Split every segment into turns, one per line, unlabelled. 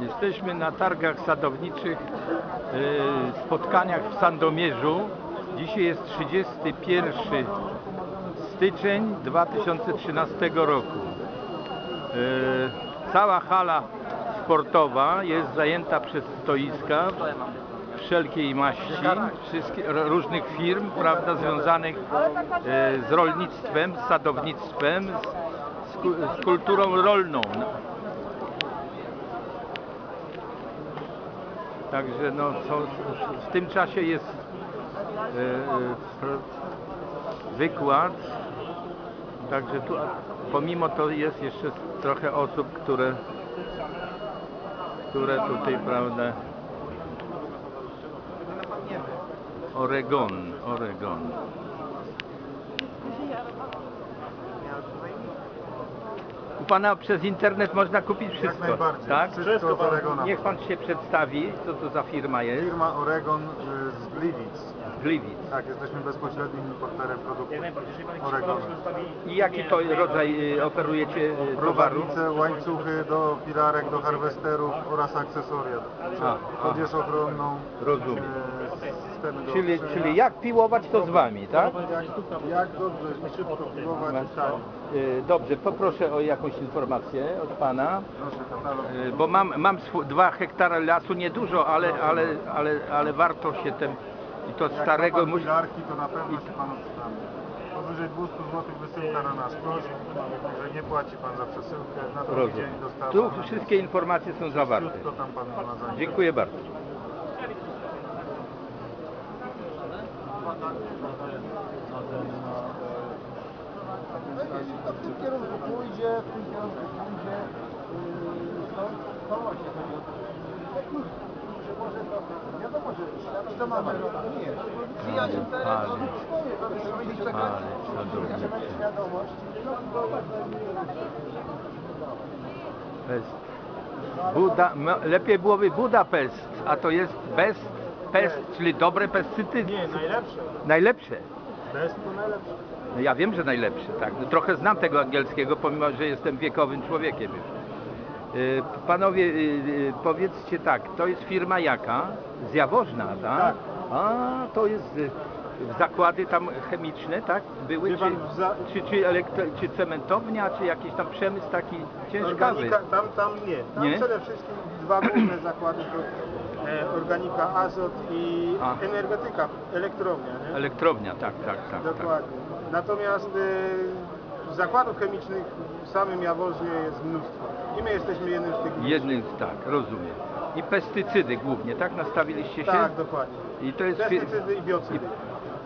Jesteśmy na targach sadowniczych, e, spotkaniach w Sandomierzu. Dzisiaj jest 31 styczeń 2013 roku. E, Cała hala sportowa jest zajęta przez stoiska wszelkiej maści, różnych firm, prawda, związanych e, z rolnictwem, z sadownictwem, z, z, ku- z kulturą rolną. Także no, są, w tym czasie jest e, e, wykład. Także tu, pomimo to jest jeszcze trochę osób, które, które tutaj, prawda, Oregon, Oregon. U Pana przez internet można kupić wszystko,
najbardziej.
tak?
Wszystko z Oregona.
Niech Pan się przedstawi, co to za firma jest.
Firma Oregon y, z Gliwic.
Gliwic.
Tak, jesteśmy bezpośrednim importerem produktów Oregonu.
I jaki to rodzaj y, oferujecie y, towaru?
Prowadnice, łańcuchy do pilarek, do harwesterów oraz akcesoria.
A, a.
Odzież ochronną.
Rozumiem.
e, systemy do
Czyli, czyli jak piłować to z Wami, tak?
Jak, jak dobrze i szybko piłować i tani.
Y, Dobrze, poproszę o jakąś informację od Pana.
Proszę katalog.
Y, Bo mam, mam swu- dwa hektara lasu, niedużo, ale, ale, ale, ale warto się tym i to
Jak
starego
pan
musi.
pilarki, to na pewno się panu przydamy. Powyżej 200 zł wysyłka na nasz koszt, także nie płaci pan za przesyłkę. Na drugi
Rozumiem.
dzień dostawa.
Tu wszystkie informacje są zawarte.
Tam panu ma.
Dziękuję bardzo.
To w tym kierunku pójdzie, w tym kierunku pójdzie. To, to właśnie chodzi o to, że może trochę, wiadomo, że świat to mamy,
Ale,
interes,
ale,
robić swoje, to jest
ale sadowniczy.
żeby mieć świadomość, no to
m- lepiej byłoby Budapest, a to jest best, pest, czyli dobre pestycydy.
Nie, najlepsze.
Najlepsze.
Best to najlepsze.
No ja wiem, że najlepsze, tak. No Trochę znam tego angielskiego, pomimo, że jestem wiekowym człowiekiem już. Y, Panowie, y, y, powiedzcie tak, to jest firma jaka? Z Jaworzna, tak?
Tak.
A, to jest zakłady tam chemiczne, tak? Były,
Wie
czy,
pan, za-
czy, czy, elektro, czy cementownia, czy jakiś tam przemysł taki ciężkawy?
Organika, tam, tam nie. Tam
Nie?
przede wszystkim dwa główne zakłady to organika, azot i
A.
energetyka, elektrownia. Nie?
Elektrownia, tak, tak, tak. tak.
Dokładnie. Natomiast e, zakładów chemicznych w samym Jaworze jest mnóstwo. I my jesteśmy jednym z tych.
Jednym z tak, rozumiem. I pestycydy głównie, tak? Nastawiliście się?
Tak, dokładnie.
I to jest
Pestycydy i biocydy.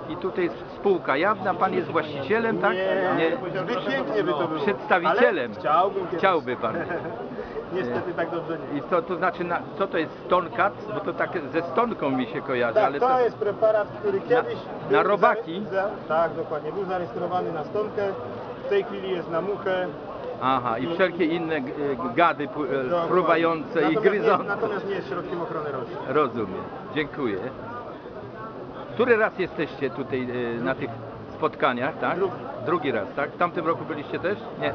I tutaj jest spółka jawna, pan jest właścicielem, tak?
Nie, zbyt pięknie by to było.
Przedstawicielem.
Ale chciałbym kiedyś.
Chciałby pan.
Niestety tak dobrze nie.
I to, to znaczy, na, co to jest stonkat? Bo to tak ze stonką mi się kojarzy,
Tak,
ale
to,
to...
jest preparat, który kiedyś...
na robaki?
Za, za, tak, dokładnie. Był zarejestrowany na stonkę. W tej chwili jest na muchę.
Aha, i wszelkie inne g- gady pu- e,
Dokładnie.
fruwające i
Natomiast nie-
gryzące.
Natomiast nie jest środkiem ochrony roślin.
Rozumiem, dziękuję. Który raz jesteście tutaj e, na tych spotkaniach, tak?
Drugi
raz, tak? W tamtym roku byliście też? Nie.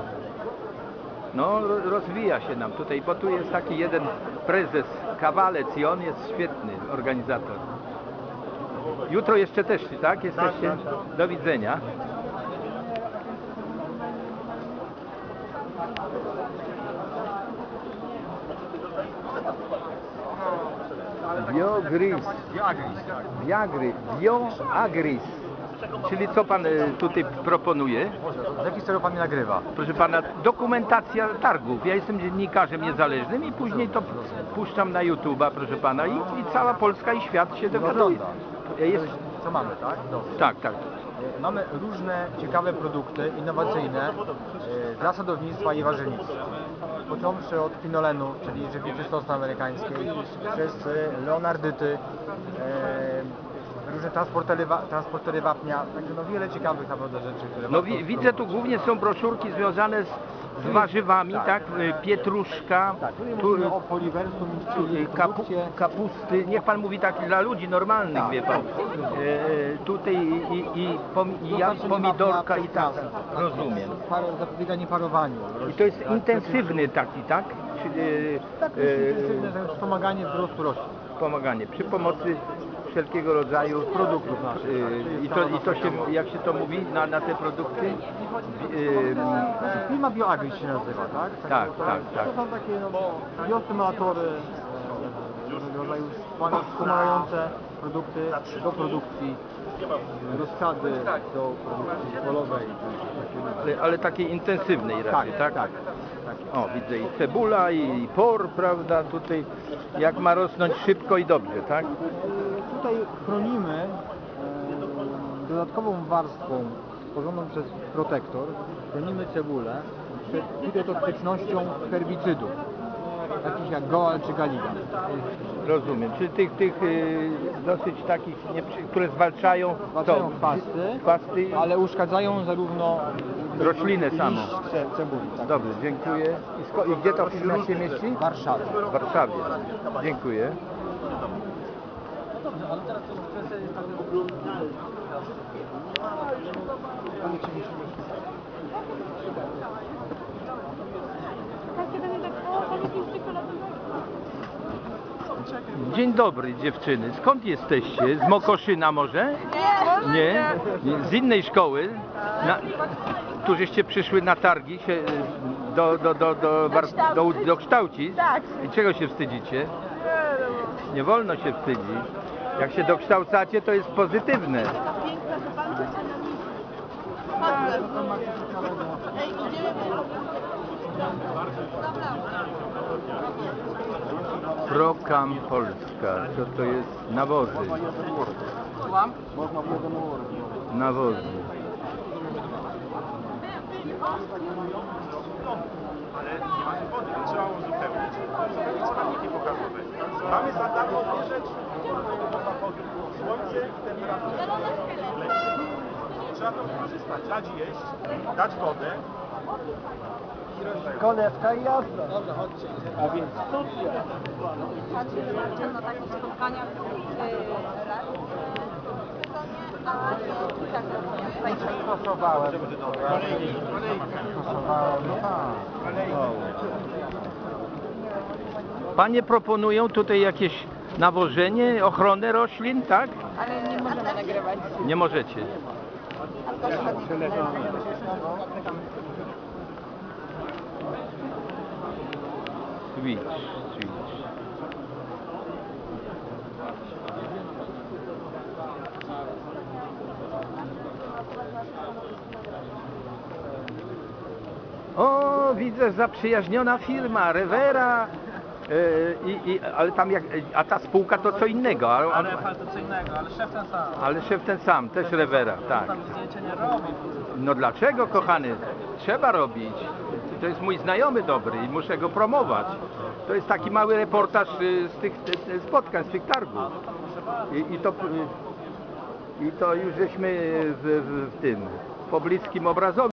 No, ro- rozwija się nam tutaj, bo tu jest taki jeden prezes, kawalec i on jest świetny organizator. Jutro jeszcze też, tak? Jesteście?
Tak, tak.
Do widzenia. Biogris. Viagry. Bioagris. Czyli co pan e, tutaj proponuje?
Z jakiej celu pan mnie nagrywa?
Proszę pana, dokumentacja targów. Ja jestem dziennikarzem niezależnym i później to puszczam na YouTube'a, proszę pana, i, i cała Polska i świat się dowiaduje.
ogląda.
Jest,
Co mamy, tak? Dobrze.
tak, tak.
E, Mamy różne ciekawe produkty innowacyjne e, dla sadownictwa i warzywnictwa. Począwszy od pinolenu, czyli żywicy sosny amerykańskiej, przez e, leonardyty, e, różne transportery, transportery wapnia, także no wiele ciekawych naprawdę rzeczy, które
No wi, widzę tu głównie są broszurki związane z, z warzywami, tak? Y, Pietruszka,
Tak,
tu,
o poliversum, czyli
y, kapu, kapusty, niech pan mówi tak dla ludzi normalnych, wie pan. Y, tutaj i, i, pom, i ja, pomidorka i tak, rozumiem.
Paro, zapobieganie parowaniu.
I to jest intensywny taki, tak? Czyli,
Tak,
y,
intensywne że wspomaganie wzrostu roślin.
pomaganie przy pomocy wszelkiego rodzaju produktów naszych. I to, i to się, jak się to mówi na, na te produkty?
Klima bioagri się nazywa, tak?
Tak,
to,
tak, tak.
To są takie no, biostymulatory, e, różnego rodzaju wspomaga- wspomagające produkty do produkcji, rozsady do produkcji polowej.
ale, ale takiej intensywnej
Tak,
raczej, tak?
tak. tak.
O, widzę i cebula, i por, prawda, tutaj jak ma rosnąć szybko i dobrze, tak?
Tutaj chronimy e, dodatkową warstwą stworzoną przez protektor, chronimy cebulę przed fitotoksycznością herbicydów, takich jak goal czy galigan.
Rozumiem. Czyli tych, tych yy, dosyć takich, nieprzy- które zwalczają,
Zwalczają
co?
chwasty,
Chwasty,
ale uszkadzają zarówno Liść
samą.
ce- cebuli. Tak.
Dobrze, dziękuję. I, sko- I gdzie to firma się mieści?
W Warszawie.
W Warszawie. Dziękuję. Dzień dobry dziewczyny. Skąd jesteście? Z Mokoszyna może? Nie? Nie? Z innej szkoły? Na, tu żeście przyszły na targi się y, do, do, do, do, do, do kształcić?
Tak.
I czego się wstydzicie? Nie wolno się wstydzić. Jak się dokształcacie, to jest pozytywne. Prokam Polska. Co to jest? Nawozy. Nawozy.
Trzeba uzupełnić. Składniki pokazowe. Mamy za darmo dwie rzeczy. Słońce i temperatura. Trzeba to wykorzystać. Dać jeść, dać wodę.
Konewka i jazda. A więc
Chodźcie na takie spotkania a nie tak
stosowałem. Stosowałem, no tak.
Panie proponują tutaj jakieś nawożenie, ochronę roślin, tak?
Ale nie możemy nagrywać.
Nie możecie. Switch, switch. O, widzę zaprzyjaźniona firma, Revera. e, i, i, ale tam jak, a ta spółka to co innego. Ale,
to co innego, ale szef ten sam.
ale szef ten sam, też Revera, tak.
Tam zdjęcia nie robi.
No dlaczego, kochany? Trzeba robić. To jest mój znajomy dobry i muszę go promować. To jest taki mały reportaż y, z tych spotkań, z tych targów. I, i, to, y, I to już żeśmy w, w, w tym pobliskim obrazowi.